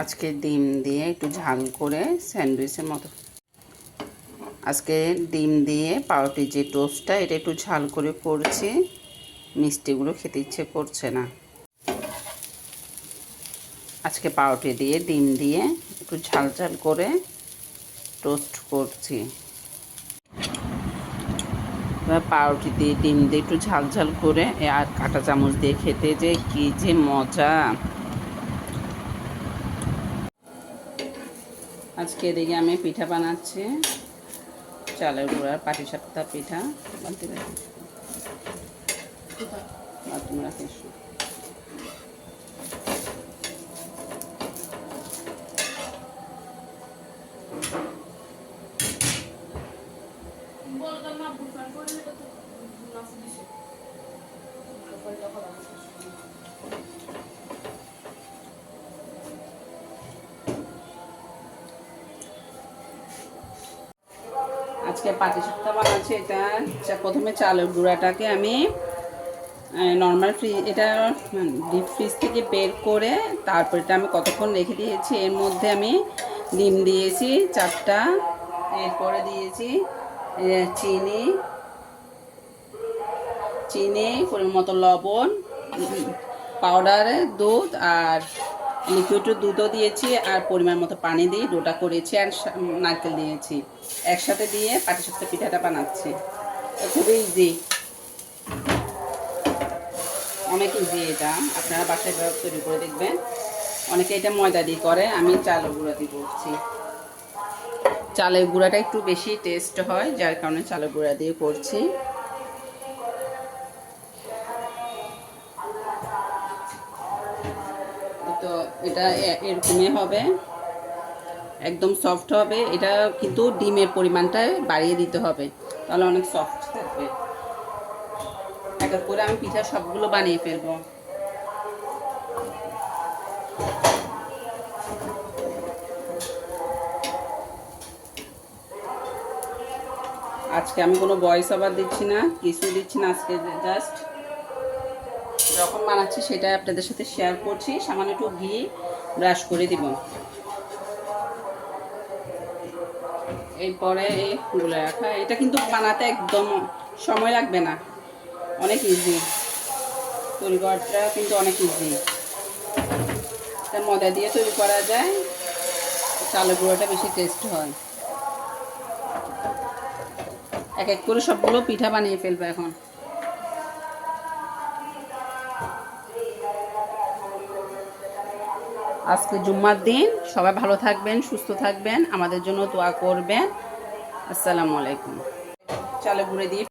আজকে ডিম দিয়ে একটু ঝাল করে স্যান্ডউইচের মতো। আজকে ডিম দিয়ে পাউরুটির যে টোস্টটা, এটা একটু ঝাল করে করছি। মিষ্টিগুলো খেতে ইচ্ছে করছে না। আজকে পাউরুটি দিয়ে, ডিম দিয়ে একটু ঝাল ঝাল করে টোস্ট করছি। পাউরুটি দিয়ে, ডিম দিয়ে একটু ঝাল ঝাল করে আর কাঁটা চামচ দিয়ে খেতে যে কী যে মজা। আজকে এদিকে আমি পিঠা বানাচ্ছি। চালের গুঁড়ার পাটি সাপটা পিঠা। পারি তোমরা রাখিস আজকে পাটি সাপটা বানাচ্ছি এটা প্রথমে চালের গুঁড়াটাকে আমি নর্মাল ফ্রিজ এটা ডিপ ফ্রিজ থেকে বের করে তারপর এটা আমি কতক্ষণ রেখে দিয়েছি, এর মধ্যে আমি ডিম দিয়েছি চারটা, এরপরে দিয়েছি চিনি চিনি, পরিমাণ মতো লবণ পাউডার দুধ আর লিকুইড দুধও দিয়েছি আর পরিমাণ মতো পানি দিয়ে ডোটা করেছি আর নারকেল দিয়েছি। একসাথে দিয়ে পাটিসাপটা পিঠাটা বানাচ্ছি। খুবই ইজি অনেক ইজি এটা। আপনারা বাসায় তৈরি করে দেখবেন। অনেকে এটা ময়দা দিয়ে করে, আমি চালের গুঁড়া দিয়ে করছি। চালের গুঁড়াটা একটু বেশি টেস্ট হয়, যার কারণে চালের গুঁড়া দিয়ে করছি। তো এটা এরকমই হবে। একদম সফট হবে। এটা কিন্তু ডিমের পরিমাণটা বাড়িয়ে দিতে হবে। তাহলে অনেক সফট থাকবে। এক করে আমি পিঠা সবগুলো বানিয়ে ফেলব। আজকে আমি কোনো ভয়েস আবার দিচ্ছি না, কিছু দিচ্ছি না, আজকে জাস্ট যখন বানাচ্ছি, সেটা আপনাদের সাথে শেয়ার করছি। সামান্য একটু ঘি ব্রাশ করে দিব। এরপরে এই গুলে রাখা। এটা কিন্তু বানাতে একদম সময় লাগবে না। অনেক ইজি তৈরি করাটা কিন্তু অনেক ইজি এটা দিয়ে তৈরি করা যায়। চালের গুঁড়োটা বেশি টেস্ট হয়। এক এক করে সবগুলো পিঠা বানিয়ে ফেলবে এখন। আজকে জুম্মার দিন। সবাই ভালো থাকবেন, সুস্থ থাকবেন। আমাদের জন্য দোয়া করবেন। আসসালামু আলাইকুম। চালে ঘুরে দিয়ে